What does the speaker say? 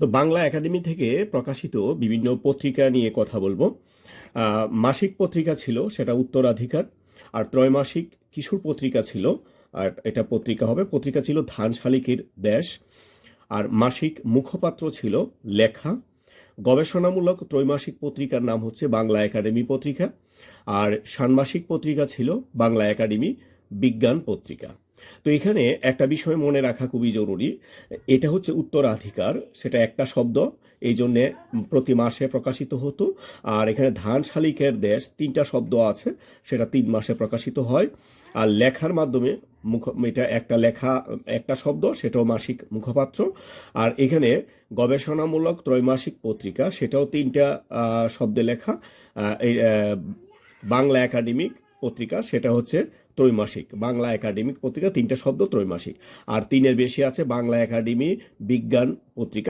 তো বাংলা একাডেমি থেকে প্রকাশিত বিভিন্ন পত্রিকা নিয়ে কথা বলব। মাসিক পত্রিকা ছিল, সেটা উত্তরাধিকার, আর ত্রৈমাসিক কিশোর পত্রিকা ছিল, আর এটা পত্রিকা হবে। পত্রিকা ছিল ধান শালিকের দেশ, আর মাসিক মুখপাত্র ছিল লেখা। গবেষণামূলক ত্রৈমাসিক পত্রিকার নাম হচ্ছে বাংলা একাডেমি পত্রিকা, আর ষান্মাসিক পত্রিকা ছিল বাংলা একাডেমি বিজ্ঞান পত্রিকা। তো এখানে একটা বিষয় মনে রাখা খুবই জরুরি। এটা হচ্ছে উত্তরাধিকার, সেটা একটা শব্দ। এই জন্যে প্রতি মাসে প্রকাশিত হতো। আর এখানে ধান শালিকের দেশ তিনটা শব্দ আছে, সেটা তিন মাসে প্রকাশিত হয়। আর লেখার মাধ্যমে মুখ, এটা একটা লেখা, একটা শব্দ, সেটাও মাসিক মুখপাত্র। আর এখানে গবেষণামূলক ত্রৈমাসিক পত্রিকা, সেটাও তিনটা শব্দে লেখা। বাংলা একাডেমিক পত্রিকা, সেটা হচ্ছে ত্রৈমাসিক। বাংলা একাডেমিক পত্রিকা, তিনটা শব্দ ত্রৈমাসিক। আর তিনের বেশি আছে বাংলা একাডেমি, বিজ্ঞান পত্রিকা।